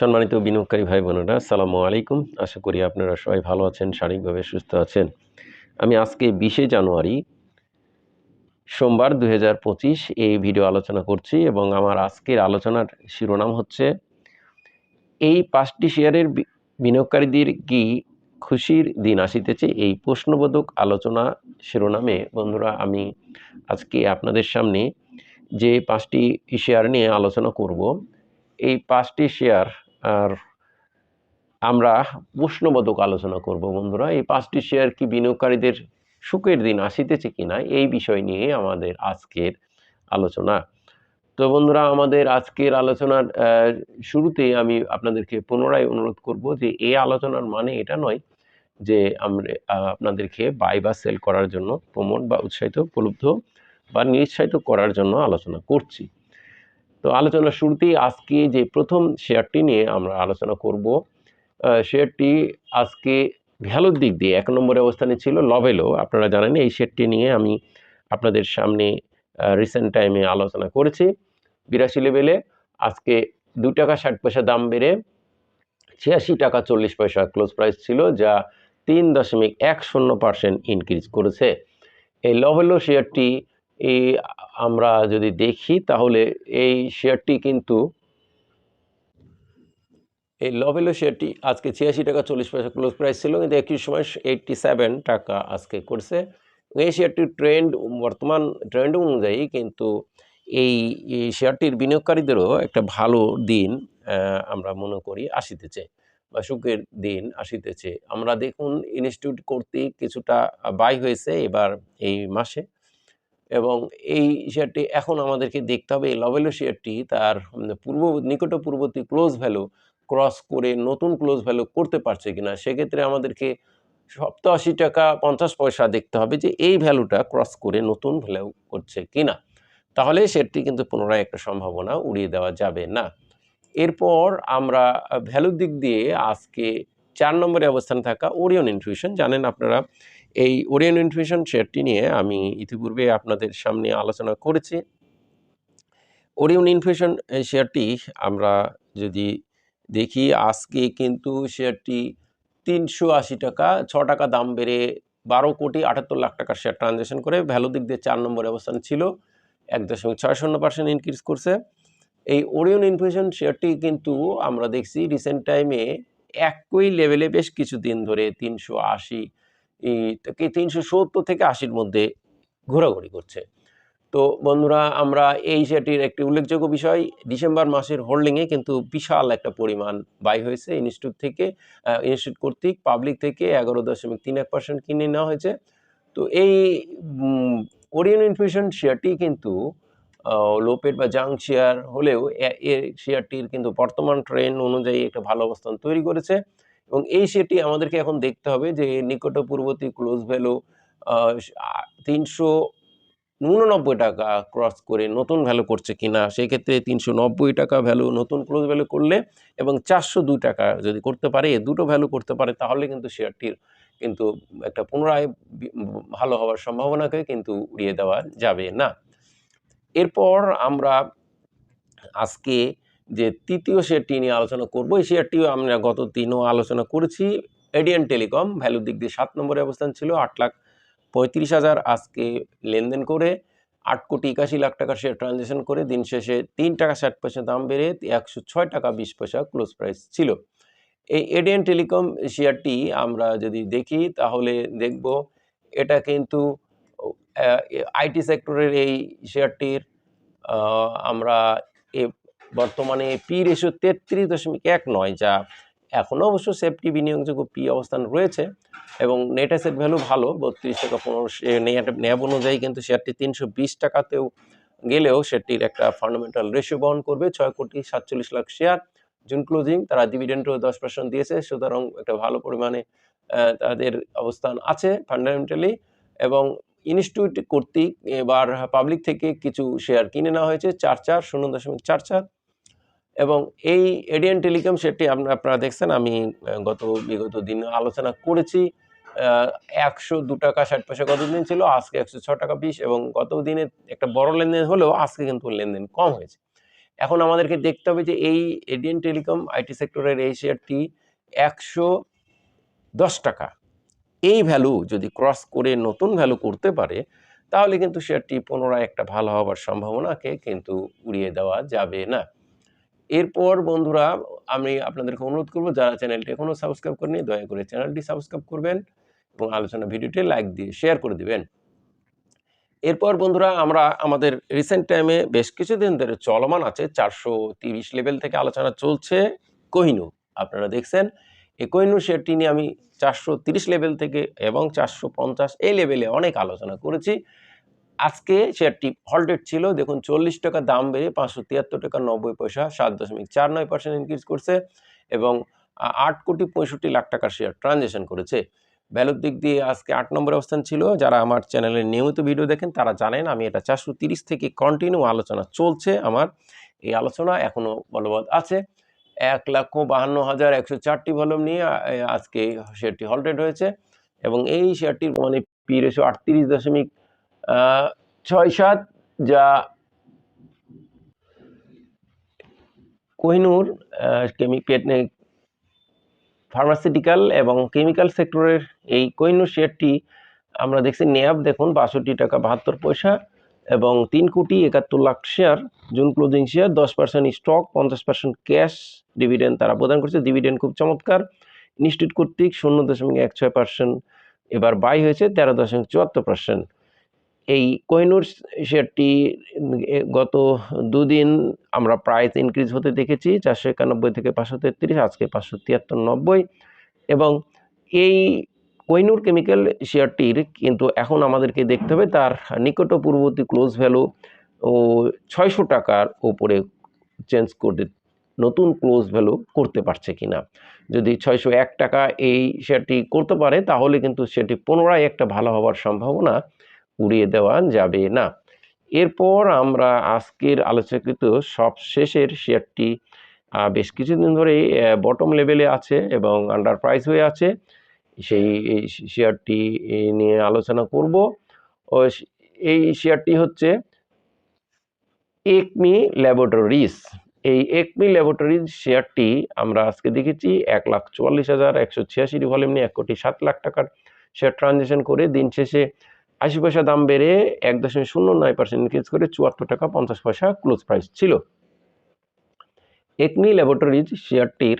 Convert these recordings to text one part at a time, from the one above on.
সম্মানিত বিনিয়োগকারী ভাই বোনেরা, আসসালামু আলাইকুম। আশা করি আপনারা সবাই ভালো আছেন, শারীরিকভাবে সুস্থ আছেন। আমি আজকে বিশে জানুয়ারি, সোমবার দু হাজার পঁচিশ এই ভিডিও আলোচনা করছি এবং আমার আজকের আলোচনার শিরোনাম হচ্ছে, এই পাঁচটি শেয়ারের বিনিয়োগকারীদের কি খুশির দিন আসিতেছে? এই প্রশ্নবোধক আলোচনা শিরোনামে বন্ধুরা, আমি আজকে আপনাদের সামনে যে পাঁচটি শেয়ার নিয়ে আলোচনা করব, এই পাঁচটি শেয়ার আর আমরা প্রশ্নবোধক আলোচনা করব, বন্ধুরা। এই পাঁচটি শেয়ার কি বিনিয়োগকারীদের সুখের দিন আসিতেছে কিনা, এই বিষয় নিয়ে আমাদের আজকের আলোচনা। তো বন্ধুরা, আমাদের আজকের আলোচনার শুরুতে আমি আপনাদেরকে পুনরায় অনুরোধ করব যে এই আলোচনার মানে এটা নয় যে আমরা আপনাদেরকে বাই বা সেল করার জন্য প্রমোট বা উৎসাহিত, উপলব্ধ বা নিরুৎসাহিত করার জন্য আলোচনা করছি। তো আলোচনার শুরুতেই আজকে যে প্রথম শেয়ারটি নিয়ে আমরা আলোচনা করব শেয়ারটি আজকে ভ্যালুর দিক দিয়ে এক নম্বরে অবস্থানে ছিল লভেলো আপনারা জানেন এই শেয়ারটি নিয়ে আমি আপনাদের সামনে রিসেন্ট টাইমে আলোচনা করেছি। বিরাশি লেভেলে আজকে দু টাকা ষাট পয়সা দাম বেড়ে ছিয়াশি টাকা চল্লিশ পয়সা ক্লোজ প্রাইস ছিল, যা তিন দশমিক এক শূন্য পার্সেন্ট ইনক্রিজ করেছে। এই লভেলো শেয়ারটি, এই আমরা যদি দেখি, তাহলে এই শেয়ারটি কিন্তু, এই লভেলো শেয়ারটি আজকে ছিয়াশি টাকা চল্লিশ পয়সা ক্লোজ প্রাইস ছিল, কিন্তু একই সময় এইটটি সেভেন টাকা আজকে করছে। এই শেয়ারটির ট্রেন্ড বর্তমান ট্রেন্ড অনুযায়ী কিন্তু এই শেয়ারটির বিনিয়োগকারীদেরও একটা ভালো দিন আমরা মনে করি আসিতেছে বা সুখের দিন আসিতেছে। আমরা দেখুন ইনস্টিটিউট কর্তৃক কিছুটা বাই হয়েছে এবার এই মাসে। এবং এই শেয়ারটি এখন আমাদেরকে দেখতে হবে। এই লভেলো শেয়ারটি তার পূর্ব নিকট পূর্ববর্তী ক্লোজ ভ্যালু ক্রস করে নতুন ক্লোজ ভ্যালু করতে পারছে কিনা, সেক্ষেত্রে আমাদেরকে সপ্তাশি টাকা পঞ্চাশ পয়সা দেখতে হবে যে এই ভ্যালুটা ক্রস করে নতুন ভ্যালু করছে কিনা। তাহলে শেয়ারটি কিন্তু পুনরায় একটা সম্ভাবনা উড়িয়ে দেওয়া যাবে না। এরপর আমরা ভ্যালুর দিক দিয়ে আজকে চার নম্বরে অবস্থানে থাকা ওরিয়ন ইনফিউশন জানেন আপনারা? এই ওরিয়ন ইনফিউশন শেয়ারটি নিয়ে আমি ইতিপূর্বে আপনাদের সামনে আলোচনা করেছি। ওরিয়ন ইনফিউশন এই শেয়ারটি আমরা যদি দেখি, আজকে কিন্তু শেয়ারটি তিনশো আশি টাকা, ছ টাকা দাম বেড়ে বারো কোটি আটাত্তর লাখ টাকার শেয়ার ট্রানজ্যাকশন করে ভ্যালু দিক দিয়ে চার নম্বরে অবস্থান ছিল, এক দশমিক ছয় শূন্য পার্সেন্ট ইনক্রিজ করছে। এই ওরিয়ন ইনফিউশন শেয়ারটি কিন্তু আমরা দেখছি রিসেন্ট টাইমে একই লেভেলে বেশ কিছুদিন ধরে তিনশো আশি তিনশো সত্তর থেকে আশির মধ্যে ঘোরাঘুরি করছে। তো বন্ধুরা, আমরা এই শেয়ারটির একটি উল্লেখযোগ্য বিষয়, ডিসেম্বর মাসের হোল্ডিংয়ে কিন্তু বিশাল একটা পরিমাণ বাই হয়েছে। ইনস্টিটিউট থেকে ইনস্টিটিউট কর্তৃক, পাবলিক থেকে এগারো দশমিক তিন এক পার্সেন্ট কিনে নেওয়া হয়েছে। তো এই ওরিয়ন ইনফিউশন শেয়ারটি কিন্তু লোপেট বা জাং শেয়ার হলেও এ- শেয়ারটির কিন্তু বর্তমান ট্রেন অনুযায়ী একটা ভালো অবস্থান তৈরি করেছে। এবং এই শেয়ারটি আমাদেরকে এখন দেখতে হবে যে নিকট পূর্ববর্তী ক্লোজ ভ্যালু তিনশো উননব্বই টাকা ক্রস করে নতুন ভ্যালু করছে কিনা, সেই ক্ষেত্রে তিনশো নব্বই টাকা ভ্যালু নতুন ক্লোজ ভ্যালু করলে এবং চারশো দুই টাকা যদি করতে পারে দুটো ভ্যালু করতে পারে, তাহলে কিন্তু শেয়ারটির কিন্তু একটা পুনরায় ভালো হওয়ার সম্ভাবনাকে কিন্তু উড়িয়ে দেওয়া যাবে না। এরপর আমরা আজকে যে তৃতীয় শেয়ারটি নিয়ে আলোচনা করব। এই শেয়ারটিও আমরা গত দিনও আলোচনা করেছি। এডিয়ান টেলিকম ভ্যালুর দিক দিয়ে সাত নম্বরে অবস্থান ছিল, আট লাখ পঁয়ত্রিশ হাজার আজকে লেনদেন করে, আট কোটি একাশি লাখ টাকার শেয়ার ট্রানজ্যাকশন করে, দিন শেষে তিন টাকা ষাট পয়সা দাম বেড়ে একশো ছয় টাকা বিশ পয়সা ক্লোজ প্রাইস ছিল। এই এডিয়ান টেলিকম শেয়ারটি আমরা যদি দেখি, তাহলে দেখব এটা কিন্তু আইটি সেক্টরের এই শেয়ারটির আমরা এ বর্তমানে পি রেশিও তেত্রিশ দশমিক এক নয়, যা এখনও অবশ্য সেফটি বিনিয়োগযোগ্য পি অবস্থান রয়েছে এবং নেট অ্যাসেট ভ্যালু ভালো, বত্রিশ টাকা পনেরো ন্যাব অনুযায়ী কিন্তু শেয়ারটি তিনশো বিশ টাকাতেও গেলেও সেটির একটা ফান্ডামেন্টাল রেশিও বহন করবে, ছয় কোটি সাতচল্লিশ লাখ শেয়ার। জুন ক্লোজিং তারা ডিভিডেন্ডও দশ পার্সেন্ট দিয়েছে, সুতরাং একটা ভালো পরিমাণে তাদের অবস্থান আছে ফান্ডামেন্টালি এবং ইনস্টিটিউট কর্তৃক এবার পাবলিক থেকে কিছু শেয়ার কিনে নেওয়া হয়েছে, চার চার, শূন্য দশমিক চার চার। এবং এই এডিয়ান টেলিকম সেটি আপনা- আপনারা দেখছেন, আমি গত বিগত দিনে আলোচনা করেছি একশো দু টাকা ষাট পয়সা গত দিন ছিল? আজকে একশো ছ টাকা বিশ, এবং গত দিনে একটা বড় লেনদেন হলেও আজকে কিন্তু লেনদেন কম হয়েছে। এখন আমাদেরকে দেখতে হবে যে এই এডিএন টেলিকম আইটি সেক্টরের এই শেয়ারটি একশো দশ টাকা। এই ভ্যালু যদি ক্রস করে নতুন ভ্যালু করতে পারে, তাহলে কিন্তু শেয়ারটি পুনরায় একটা ভালো হওয়ার সম্ভাবনাকে কিন্তু উড়িয়ে দেওয়া যাবে না। এরপর বন্ধুরা, আমি আপনাদেরকে অনুরোধ করব, যারা চ্যানেলটি এখনও সাবস্ক্রাইব করেনি দয়া করে চ্যানেলটি সাবস্ক্রাইব করবেন এবং আলোচনা ভিডিওটি লাইক দিয়ে শেয়ার করে দিবেন। এরপর বন্ধুরা, আমরা আমাদের রিসেন্ট টাইমে বেশ কিছুদিন ধরে চলমান আছে চারশো তিরিশ লেভেল থেকে আলোচনা চলছে কোহিনু আপনারা দেখছেন, এই কোহিনু শেয়ারটি নিয়ে আমি চারশো তিরিশ লেভেল থেকে এবং চারশো পঞ্চাশ এই লেভেলে অনেক আলোচনা করেছি। আজকে শেয়ারটি হল্টেড ছিল, দেখুন, চল্লিশ টাকা দাম বেড়ে পাঁচশো তিয়াত্তর টাকা নব্বই পয়সা, সাত দশমিক চার নয় পার্সেন্ট ইনক্রিজ করছে এবং আট কোটি পঁয়ষট্টি লাখ টাকার শেয়ার ট্রানজেকশন করেছে। ভ্যালুর দিক দিয়ে আজকে আট নম্বর অবস্থান ছিল। যারা আমার চ্যানেলের নিয়মিত ভিডিও দেখেন, তারা জানেন আমি এটা চারশো তিরিশ থেকে কন্টিনিউ আলোচনা চলছে আমার। এই আলোচনা এখনও বলবৎ আছে। এক লক্ষ বাহান্ন হাজার একশো চারটি ভলিউম নিয়ে আজকে শেয়ারটি হল্টেড হয়েছে এবং এই শেয়ারটির মানে পি রেশো আটত্রিশ দশমিক ছয় সাত যা কোহিনুর ফার্মাসিউটিক্যাল এবং কেমিক্যাল সেক্টরের এই কোহিনুর শেয়ারটি আমরা দেখছি নেয়াব। দেখুন, বাষট্টি টাকা বাহাত্তর পয়সা এবং তিন কোটি একাত্তর lakh share. June closing share দশ পার্সেন্ট স্টক পঞ্চাশ পার্সেন্ট ক্যাশ ডিভিডেন্ড তারা প্রদান করছে। ডিভিডেন্ড খুব চমৎকার। ইনস্টিটিউট কর্তৃক শূন্য দশমিক এক ছয় পার্সেন্ট এবার বাই হয়েছে, তেরো দশমিক চুয়াত্তর পার্সেন্ট এই কোহিনুর শেয়ারটি গত দুদিন আমরা প্রাইস ইনক্রিজ হতে দেখেছি চারশো একানব্বই থেকে পাঁচশো তেত্রিশ, আজকে পাঁচশো তিয়াত্তর নব্বই এবং এই কোহিনুর কেমিক্যাল শেয়ারটির কিন্তু এখন আমাদেরকে দেখতে হবে তার নিকটপূর্ববর্তী ক্লোজ ভ্যালু ও ছয়শো টাকার ওপরে চেঞ্জ করতে নতুন ক্লোজ ভ্যালু করতে পারছে কিনা। যদি ছয়শো এক টাকা এই শেয়ারটি করতে পারে তাহলে কিন্তু সেটি পুনরায় একটা ভালো হওয়ার সম্ভাবনা উড়িয়ে দেওয়া যাবে না। এরপর আমরা আজকের আলোচনাকৃত সব শেষের শেয়ারটি বেশ কিছুদিন ধরে বটম লেভেলে আছে এবং আন্ডার প্রাইস হয়ে আছে। সেই শেয়ারটি নিয়ে আলোচনা করব। ও, এই শেয়ারটি হচ্ছে একমি ল্যাবরেটরিজ এই একমি ল্যাবরেটরিজ শেয়ারটি আমরা আজকে দেখেছি এক লাখ চুয়াল্লিশ হাজার একশো ছিয়াশি ভলিউম নিয়ে এক কোটি সাত লাখ টাকার শেয়ার ট্রানজেকশন করে দিন শেষে আশি পয়সা দাম বেড়ে এক দশমিক শূন্য নয় পার্সেন্ট ইনক্রিজ করে চুয়াত্তর টাকা পঞ্চাশ পয়সা ক্লোজ প্রাইস ছিল। একমি ল্যাবরেটরিজ শেয়ারটির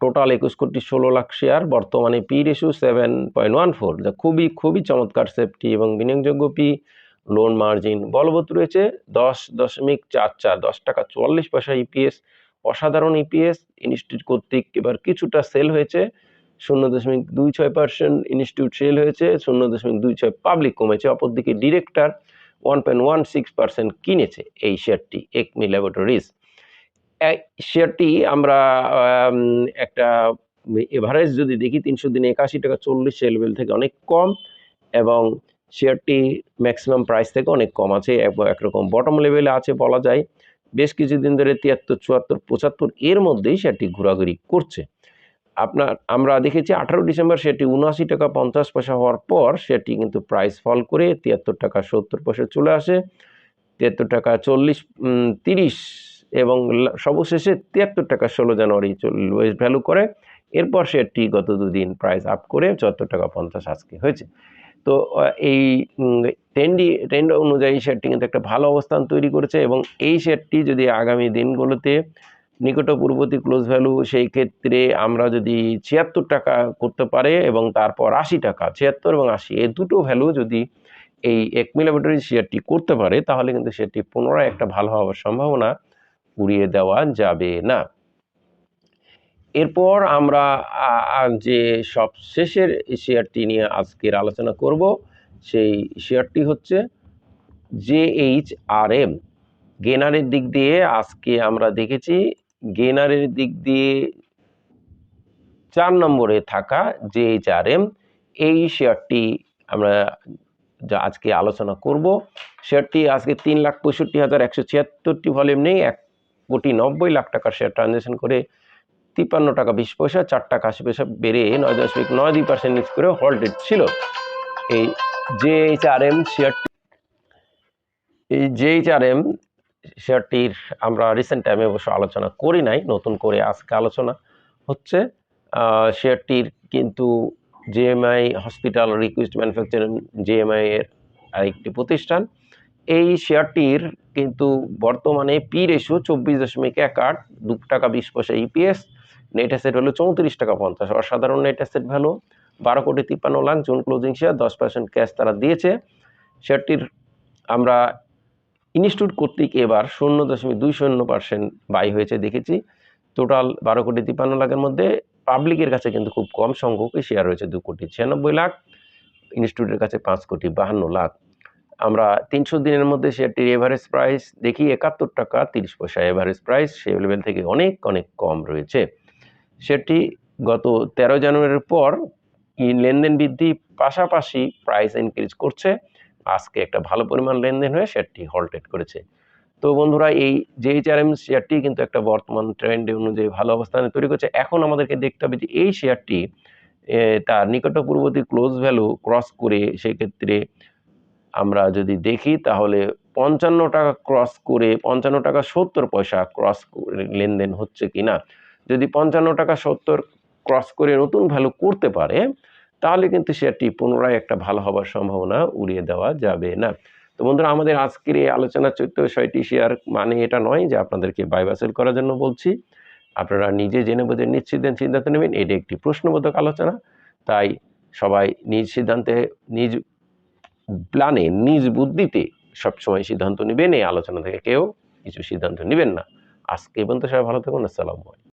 টোটাল একুশ কোটি ষোলো লাখ শেয়ার বর্তমানে P ratio seven point one four যা খুবই খুবই চমৎকার সেফটি এবং বিনিয়োগযোগ্য পি লোন মার্জিন বলবৎ রয়েছে দশ দশমিক চার চার, দশ টাকা চুয়াল্লিশ পয়সা ইপিএস অসাধারণ ইপিএস ইনস্টিটিউট কর্তৃক এবার কিছুটা সেল হয়েছে। শূন্য দশমিক দুই ছয় পার্সেন্ট ইনস্টিটিউট সেল হয়েছে, শূন্য দশমিক দুই ছয় পাবলিক কমেছে, অপরদিকে director one point one six percent কিনেছে এই শেয়ারটি একমি ল্যাবরেটরিজ শেয়ারটি আমরা একটা এভারেজ যদি দেখি, তিনশো দিনে একাশি টাকা চল্লিশ লেভেল থেকে অনেক কম এবং শেয়ারটি ম্যাক্সিমাম প্রাইস থেকে অনেক কম আছে, এক- একরকম বটম লেভেলে আছে বলা যায়। বেশ কিছুদিন ধরে তিয়াত্তর, চুয়াত্তর, পঁচাত্তর এর মধ্যেই শেয়ারটি ঘোরাঘুরি করছে। আপনার, আমরা দেখেছি আঠারো ডিসেম্বর সেটি উনআশি টাকা পঞ্চাশ পয়সা হওয়ার পর সেটি কিন্তু প্রাইস ফল করে তিয়াত্তর টাকা সত্তর পয়সা চলে আসে। তিয়াত্তর টাকা চল্লিশ তিরিশ এবং সর্বশেষে তিয়াত্তর টাকা ষোলো জানুয়ারি লোয়েস্ট ভ্যালু করে। এরপর শেয়ারটি গত দুদিন প্রাইস আপ করে চুয়াত্তর টাকা পঞ্চাশ আজকে হয়েছে। তো এই ট্রেন্ডি ট্রেন্ড অনুযায়ী শেয়ারটি কিন্তু একটা ভালো অবস্থান তৈরি করেছে এবং এই শেয়ারটি যদি আগামী দিনগুলোতে নিকটপূর্ববর্তী ক্লোজ ভ্যালু সেই ক্ষেত্রে আমরা যদি ছিয়াত্তর টাকা করতে পারে এবং তারপর আশি টাকা, ছিয়াত্তর এবং আশি, এই দুটো ভ্যালু যদি এই এক ল্যাবরেটরি শেয়ারটি করতে পারে, তাহলে কিন্তু সেটি পুনরায় একটা ভালো হওয়ার সম্ভাবনা উড়িয়ে দেওয়া যাবে না। এরপর আমরা যে সব শেষের শেয়ারটি নিয়ে আজকের আলোচনা করব, সেই শেয়ারটি হচ্ছে জে এইচ আর এম গেনারের দিক দিয়ে আজকে আমরা দেখেছি গেনারের দিক দিয়ে চার নম্বরে থাকা আর এম, এই শেয়ারটি আমরা যা আজকে আলোচনা করব। শেয়ারটি আজকে তিন লাখ পঁয়ষট্টি হাজার একশো ছিয়াত্তরটি ভলিউম নেই এক কোটি নব্বই লাখ টাকার শেয়ার ট্রানজ্যাকশন করে তিপ্পান্ন টাকা বিশ পয়সা, চার টাকা আশি পয়সা বেড়ে নয় দশমিক নয় দুই পার্সেন্ট নিচ করে হোল্ডেড ছিল। এই জে এইচ আর এম শেয়ারটি এই জে এইচ আর এম শেয়ারটির আমরা রিসেন্ট টাইমে অবশ্য আলোচনা করি নাই, নতুন করে আজকে আলোচনা হচ্ছে। শেয়ারটির কিন্তু JMI hospital requisite manufacturing JMI এর আরেকটি প্রতিষ্ঠান। এই শেয়ারটির কিন্তু বর্তমানে পি রেশিও চব্বিশ দশমিক এক আট, দু টাকা বিশ পয়সা ইপিএস নেট অ্যাসেট ভ্যালু চৌত্রিশ টাকা পঞ্চাশ। অসাধারণ নেট অ্যাসেট ভ্যালু বারো কোটি তিপ্পান্ন লাখ জুন ক্লোজিং শেয়ার দশ পার্সেন্ট ক্যাশ তারা দিয়েছে। শেয়ারটির আমরা ইনস্টিটিউট কর্তৃক এবার শূন্য দশমিক দুই শূন্য পার্সেন্ট বাই হয়েছে, দেখেছি। টোটাল বারো কোটি তিপ্পান্ন লাখের মধ্যে পাবলিকের কাছে কিন্তু খুব কম সংখ্যকই শেয়ার রয়েছে, দু কোটি ছিয়ানব্বই লাখ ইনস্টিটিউটের কাছে পাঁচ কোটি বাহান্ন লাখ। আমরা তিনশো দিনের মধ্যে শেয়ারটির এভারেজ প্রাইস দেখি, একাত্তর টাকা তিরিশ পয়সা এভারেজ প্রাইস সেই লেভেল থেকে অনেক অনেক কম রয়েছে। সেটি গত তেরো জানুয়ারির পর লেনদেন বৃদ্ধি পাশাপাশি প্রাইস ইনক্রিজ করছে। আজকে একটা ভালো পরিমাণ লেনদেন হয়ে শেয়ারটি হল্টেড করেছে। তো বন্ধুরা, এই জেএইচআরএম শেয়ারটি কিন্তু একটা বর্তমান ট্রেন্ড অনুযায়ী ভালো অবস্থানে তৈরি করছে। এখন আমাদেরকে দেখতে হবে যে এই শেয়ারটি তার নিকটপূর্ববর্তী ক্লোজ ভ্যালু ক্রস করে সেক্ষেত্রে আমরা যদি দেখি, তাহলে পঞ্চান্ন টাকা ক্রস করে, পঞ্চান্ন টাকা সত্তর পয়সা ক্রস লেনদেন হচ্ছে কিনা? যদি পঞ্চান্ন টাকা সত্তর ক্রস করে নতুন ভ্যালু করতে পারে তাহলে কিন্তু শেয়ারটি পুনরায় একটা ভালো হবার সম্ভাবনা উড়িয়ে দেওয়া যাবে না। তো বন্ধুরা, আমাদের আজকের এই আলোচনা চৈত্র ছয়টি শেয়ার মানে এটা নয় যে আপনাদেরকে বাইবাসেল করার জন্য বলছি। আপনারা নিজে জেনে বুঝে নিশ্চিত সিদ্ধান্ত নেবেন, এটি একটি প্রশ্নবোধক আলোচনা। তাই সবাই নিজ সিদ্ধান্তে, নিজ প্ল্যানে, নিজ বুদ্ধিতে সবসময় সিদ্ধান্ত নেবেন। এই আলোচনা থেকে কেউ কিছু সিদ্ধান্ত নেবেন না। আজকে পর্যন্ত সবাই ভালো থাকুন, আসসালামু আলাইকুম।